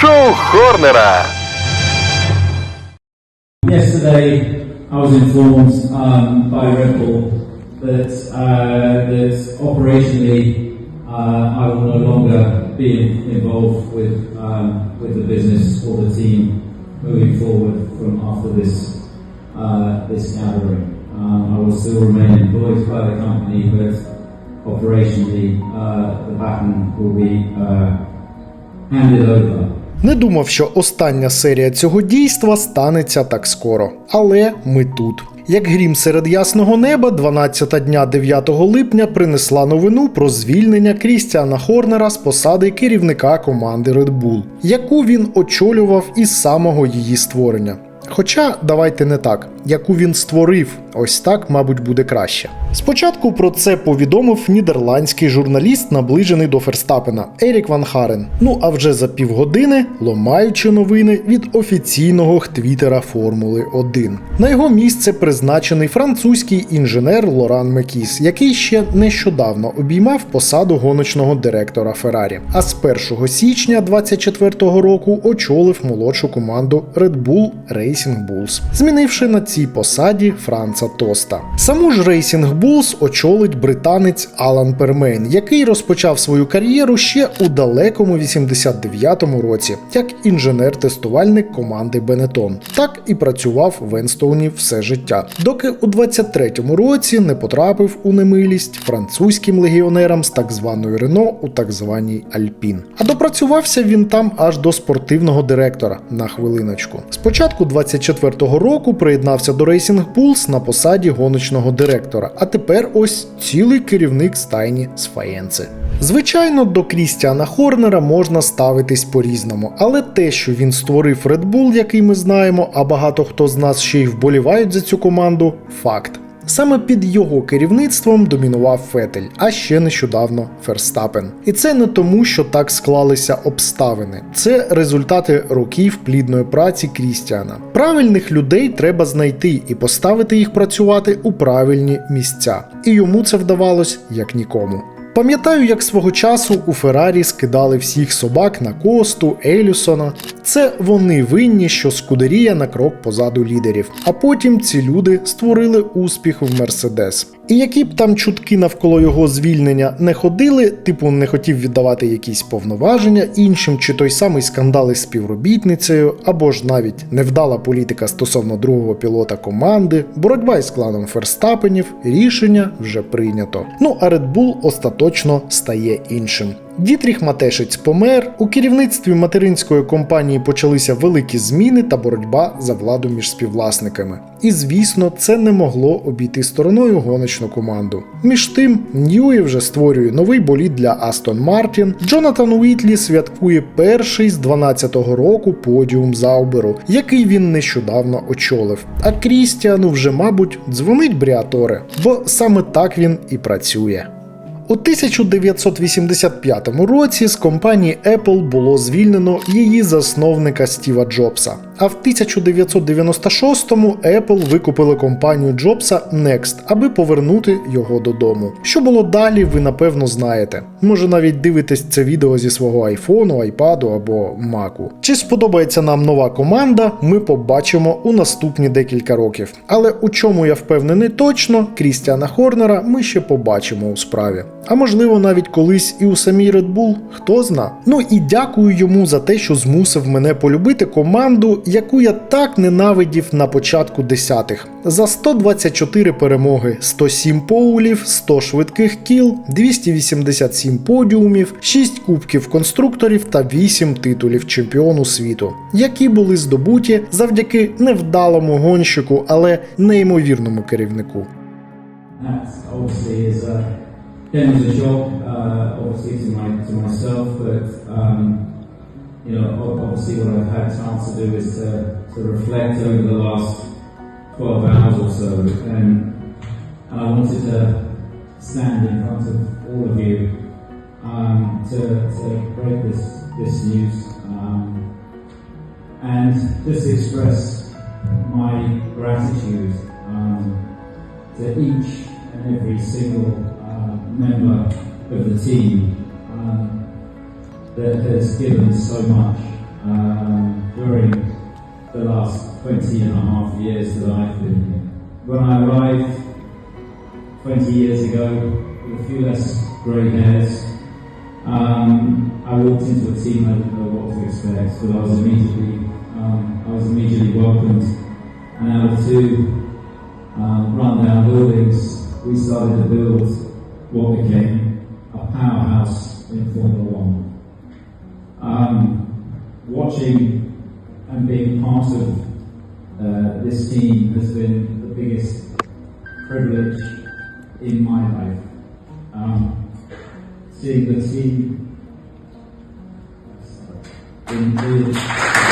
Шоу Хорнера. Yesterday, I was informed um, by Red Bull that uh, that operationally uh, I will no longer be involved with um, with the business or the team moving forward from after this uh, this gathering. Um, I will still remain employed by the company, but operationally uh, the baton will be uh, handed over. Не думав, що остання серія цього дійства станеться так скоро. Але ми тут. Як грім серед ясного неба, 12 дня 9 липня принесла новину про звільнення Крістіана Хорнера з посади керівника команди Red Bull, яку він очолював із самого її створення. Хоча давайте не так, яку він створив, ось так, мабуть, буде краще. Спочатку про це повідомив нідерландський журналіст, наближений до Ферстапена Ерік Ван Харен. Ну а вже за півгодини ломаючи новини від офіційного твіттера Формули 1. На його місце призначений французький інженер Лоран Мекіс, який ще нещодавно обіймав посаду гоночного директора Феррарі. А з 1 січня 2024 року очолив молодшу команду Red Bull Racing Bulls, змінивши на цій посаді Франца Тоста. Саму ж Racing Bulls очолить британець Алан Пермейн, який розпочав свою кар'єру ще у далекому 89-му році, як інженер-тестувальник команди Бенетон. Так і працював в Енстоуні все життя, доки у 23-му році не потрапив у немилість французьким легіонерам з так званої Рено у так званій Альпін. А допрацювався він там аж до спортивного директора на хвилиночку. Спочатку 24-го року приєднався до Racing Bulls на посаді гоночного директора, а тепер ось цілий керівник стайні з Фаєнци. Звичайно, до Крістіана Хорнера можна ставитись по-різному, але те, що він створив Red Bull, який ми знаємо, а багато хто з нас ще й вболівають за цю команду, факт. Саме під його керівництвом домінував Фетель, а ще нещодавно Ферстапен. І це не тому, що так склалися обставини. Це результати років плідної праці Крістіана. Правильних людей треба знайти і поставити їх працювати у правильні місця. І йому це вдавалось як нікому. Пам'ятаю, як свого часу у Феррарі скидали всіх собак на Косту, Елюсона. Це вони винні, що Скудерія на крок позаду лідерів. А потім ці люди створили успіх в Мерседес. І які б там чутки навколо його звільнення не ходили, типу не хотів віддавати якісь повноваження іншим, чи той самий скандал із співробітницею, або ж навіть невдала політика стосовно другого пілота команди, боротьба із кланом Ферстапенів, рішення вже прийнято. Ну а Red Bull остаточно стає іншим. Дітріх Матешець помер. У керівництві материнської компанії почалися великі зміни та боротьба за владу між співвласниками. І звісно, це не могло обійти стороною гоночну команду. Між тим, Ньюї вже створює новий болід для Астон Мартін. Джонатан Уітлі святкує перший з 12-го року подіум Зауберу, який він нещодавно очолив. А Крістіану вже, мабуть, дзвонить Бріаторе, бо саме так він і працює. У 1985 році з компанії Apple було звільнено її засновника Стіва Джобса. А в 1996-му Apple викупили компанію Джобса Next, аби повернути його додому. Що було далі, ви напевно знаєте. Може навіть дивитесь це відео зі свого айфону, айпаду або маку. Чи сподобається нам нова команда, ми побачимо у наступні декілька років. Але у чому я впевнений точно, Крістіана Хорнера ми ще побачимо у справі. А можливо, навіть колись і у самій Red Bull, хто зна. Ну і дякую йому за те, що змусив мене полюбити команду, яку я так ненавидів на початку десятих. За 124 перемоги, 107 поулів, 100 швидких кіл, 287 подіумів, 6 кубків конструкторів та 8 титулів чемпіону світу, які були здобуті завдяки невдалому гонщику, але неймовірному керівнику. That you know, obviously what I've had chance to do is to, to reflect over the last 12 hours or so, and, I wanted to stand in front of all of you um, to, to break this, this news. Um, and just express my gratitude um, to each and every single uh, member of the team that has given so much um, during the last 20 and a half years that I've been here. When I arrived 20 years ago, with a few less grey hairs, um, I walked into a team I didn't know what to expect, but I was immediately, um, I was immediately welcomed. And out of two um, rundown buildings, we started to build what became a powerhouse in Formula One. Um, watching and being part of uh, this team has been the biggest privilege in my life. Um, seeing the team in the